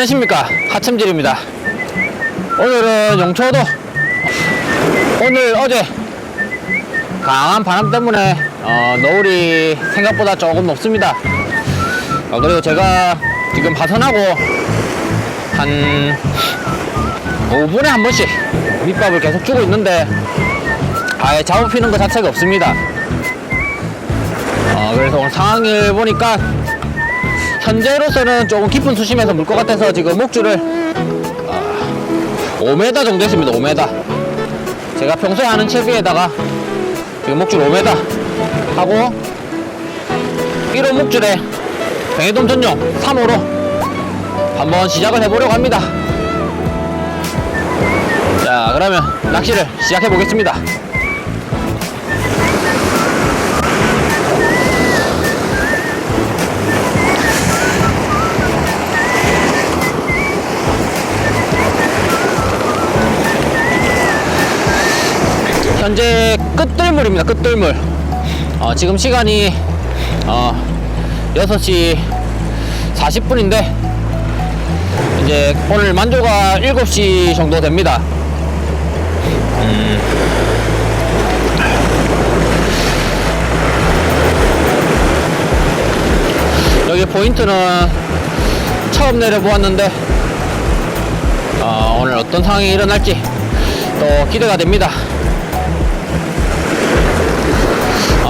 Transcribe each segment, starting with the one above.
안녕하십니까. 하첨질입니다. 오늘은 용초도. 오늘 어제 강한 바람 때문에 어, 노을이 생각보다 조금 높습니다. 어, 그리고 제가 지금 파선하고 한 5분에 한 번씩 밑밥을 계속 주고 있는데 아예 잡아피는 것 자체가 없습니다. 어, 그래서 오늘 상황을 보니까 현재로서는 조금 깊은 수심에서 물 것 같아서 지금 목줄을 아, 5m 정도 했습니다 5m 제가 평소에 하는 채비에다가 지금 목줄 5m 하고 1호 목줄에 뱅에돔 전용 3호로 한번 시작을 해보려고 합니다. 자 그러면 낚시를 시작해 보겠습니다 현재 끝들물입니다. 끝들물. 어, 지금 시간이 어, 6시 40분인데 이제 오늘 만조가 7시 정도 됩니다. 음. 여기 포인트는 처음 내려보았는데 어, 오늘 어떤 상황이 일어날지 또 기대가 됩니다.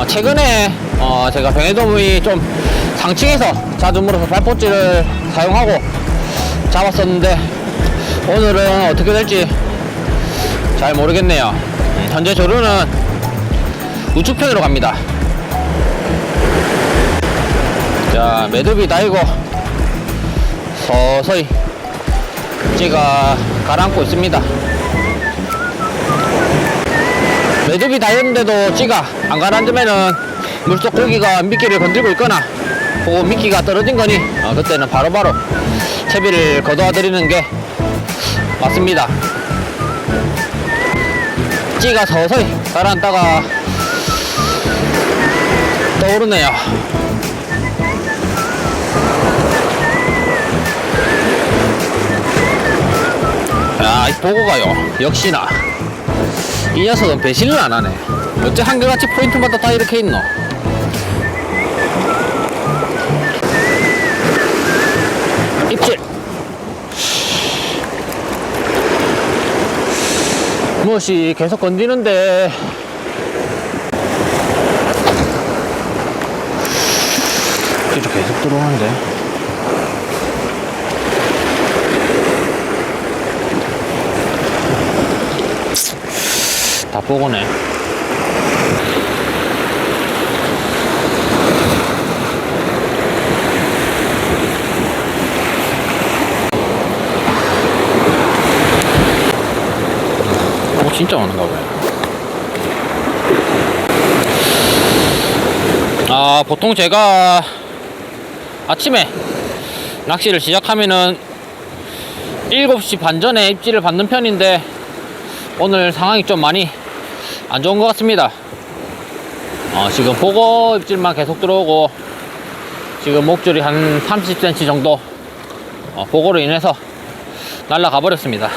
어, 최근에 어, 제가 병해돔이 좀 상층에서 자주 물어서 발포질을 사용하고 잡았었는데 오늘은 어떻게 될지 잘 모르겠네요. 음, 현재 조류는 우측편으로 갑니다. 자, 매듭이 다이고 서서히 찌가 가라앉고 있습니다. 매듭이 닿였는데도 찌가 안 가라앉으면은 물속 고기가 미끼를 건들고 있거나 혹은 미끼가 떨어진 거니 어, 그때는 바로바로 채비를 거둬와 드리는 게 맞습니다. 찌가 서서히 가라앉다가 떠오르네요. 야, 이 보고 가요. 역시나. 이 녀석은 배신을 안 하네. 어째 한결같이 포인트마다 다 이렇게 있노? 입질. 무엇이 계속 건드는데 진짜 계속 들어오는데 다 보고네. 어 진짜 많은가 봐요 아 보통 제가 아침에 낚시를 시작하면은 7시 반 전에 입질을 받는 편인데 오늘 상황이 좀 많이 안 좋은 것 같습니다. 어, 지금 보고 입질만 계속 들어오고 지금 목줄이 한 30cm 정도 어, 보고로 인해서 날라가 버렸습니다.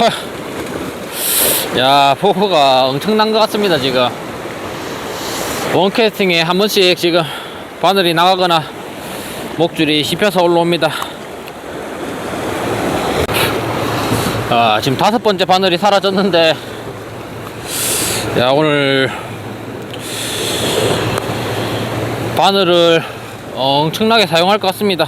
헐. 야, 보고가 엄청난 것 같습니다, 지금. 원캐스팅에 한 번씩 지금 바늘이 나가거나 목줄이 씹혀서 올라옵니다. 아, 지금 다섯 번째 바늘이 사라졌는데, 야, 오늘 바늘을 엄청나게 사용할 것 같습니다.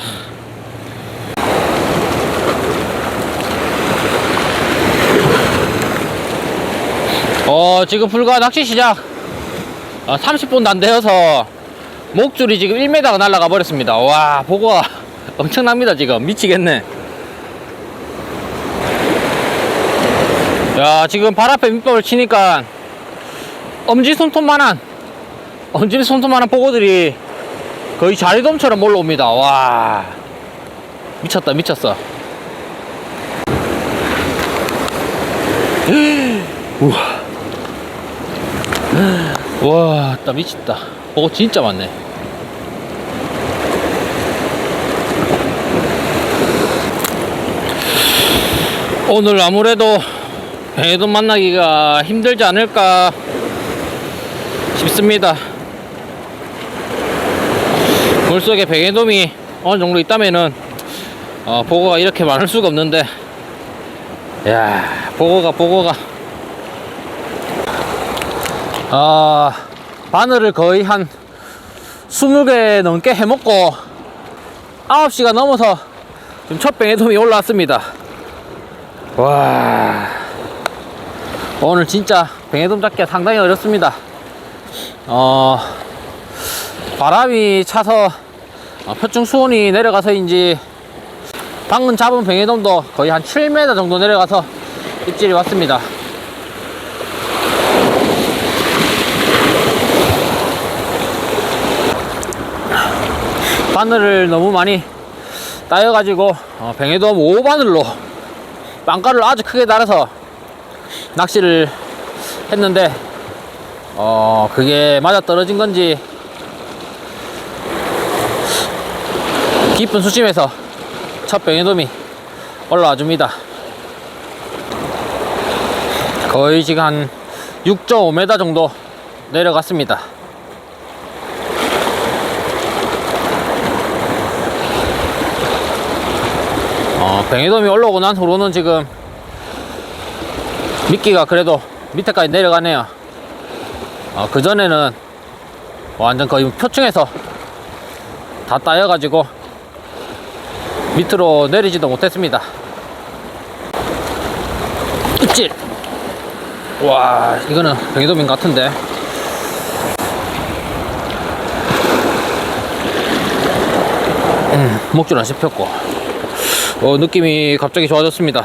어, 지금 불과 낚시 시작 어, 30분도 안 되어서 목줄이 지금 1m가 날아가 버렸습니다. 와, 보고가 엄청납니다, 지금. 미치겠네. 야, 지금 발 앞에 밑밥을 치니까 엄지손톱만한, 엄지손톱만한 보고들이 거의 자리돔처럼 올라옵니다. 와, 미쳤다, 미쳤어. 우와. 와, 나 미쳤다. 보고 진짜 많네. 오늘 아무래도 배돈 만나기가 힘들지 않을까 싶습니다. 물속에 뱅에돔이 어느 정도 있다면은 어, 보고가 이렇게 많을 수가 없는데 야 보고가 보고가 아 바늘을 거의 한 20개 넘게 해먹고 9시가 넘어서 지금 첫 뱅에돔이 올라왔습니다. 와. 오늘 진짜 뱅에돔 잡기가 상당히 어렵습니다. 어 바람이 차서 어, 표층 수온이 내려가서인지 방금 잡은 뱅에돔도 거의 한 7m 정도 내려가서 입질이 왔습니다 바늘을 너무 많이 따여가지고 어, 뱅에돔 5바늘로 빵가루를 아주 크게 달아서 낚시를 했는데 어 그게 맞아 떨어진 건지 깊은 수심에서 첫 뱅에돔이 올라와 줍니다. 거의 지금 한 6.5m 정도 내려갔습니다 뱅에돔이 올라오고 난 후로는 지금 미끼가 그래도 밑에까지 내려가네요. 어, 그전에는 완전 거의 표층에서 다 따여가지고 밑으로 내리지도 못했습니다. 입질! 와, 이거는 뱅에돔인 것 같은데. 음, 목줄 안 씹혔고. 어, 느낌이 갑자기 좋아졌습니다.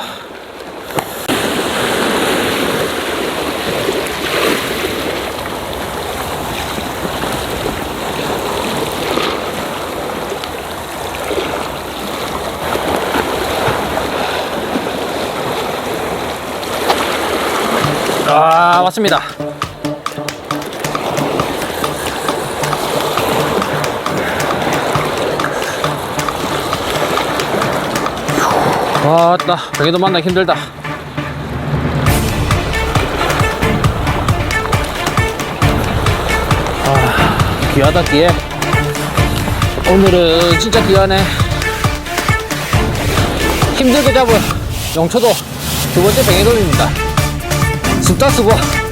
아, 왔습니다. 왔다. 뱅에도 만나기 힘들다. 아, 귀하다, 귀해. 오늘은 진짜 귀하네. 힘들게 잡은 영초도 두 번째 뱅에돔입니다. 습다 수고.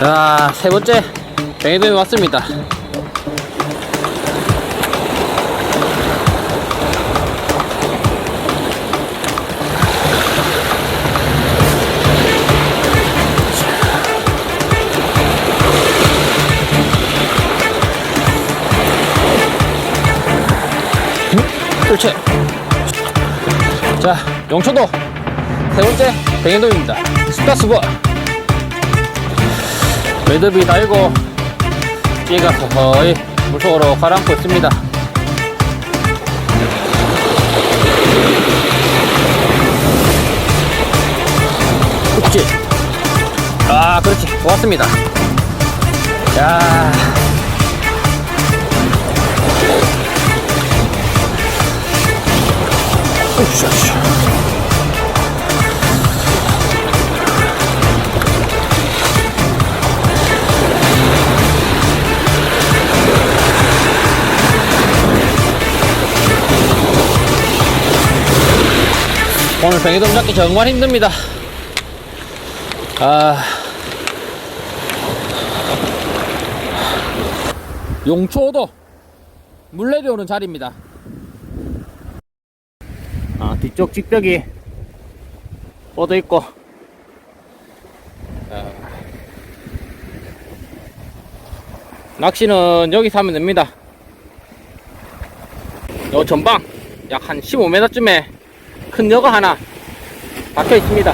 자, 세 번째 뱅에돔이 왔습니다. 그렇지. 자, 영초도 세 번째 뱅에돔입니다. 수다 수고. 매듭이 달고 찌가 거의 물속으로 가라앉고 있습니다. 그렇지. 아, 그렇지. 고맙습니다. 야. 으쌰. 오늘 뱅이돔 잡기 정말 힘듭니다. 아. 용초도 물 내려오는 자리입니다. 아, 뒤쪽 직벽이 뻗어 있고. 아. 낚시는 여기서 하면 됩니다. 요 전방 약 한 15m쯤에 큰 여가 하나 박혀 있습니다.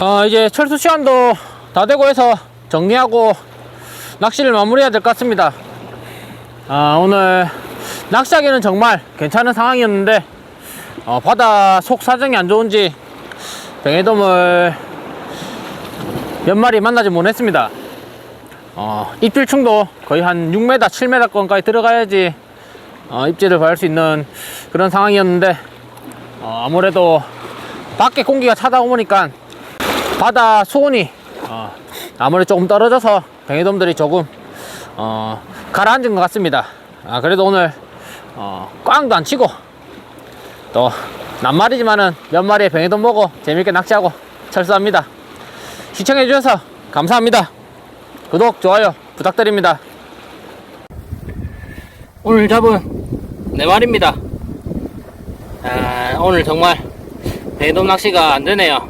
아, 이제 철수 시간도 다 되고 해서 정리하고 낚시를 마무리해야 될 것 같습니다. 아, 오늘 낚시하기는 정말 괜찮은 상황이었는데 어, 바다 속 사정이 안 좋은지 뱅에돔을 몇 마리 만나지 못했습니다. 어, 입질충도 거의 한 6m, 7m권까지 들어가야지 어, 입질을 받을 수 있는 그런 상황이었는데 어, 아무래도 밖에 공기가 차다 보니까 바다 수온이 어, 아무래도 조금 떨어져서 뱅에돔들이 조금 어, 가라앉은 것 같습니다. 아, 그래도 오늘 어, 꽝도 안 치고 또 낱말이지만은 몇 마리의 뱅에돔 보고 재밌게 낚시하고 철수합니다. 시청해 주셔서 감사합니다. 구독, 좋아요 부탁드립니다. 오늘 잡은 네 마리입니다. 아, 오늘 정말 뱅에돔 낚시가 안 되네요.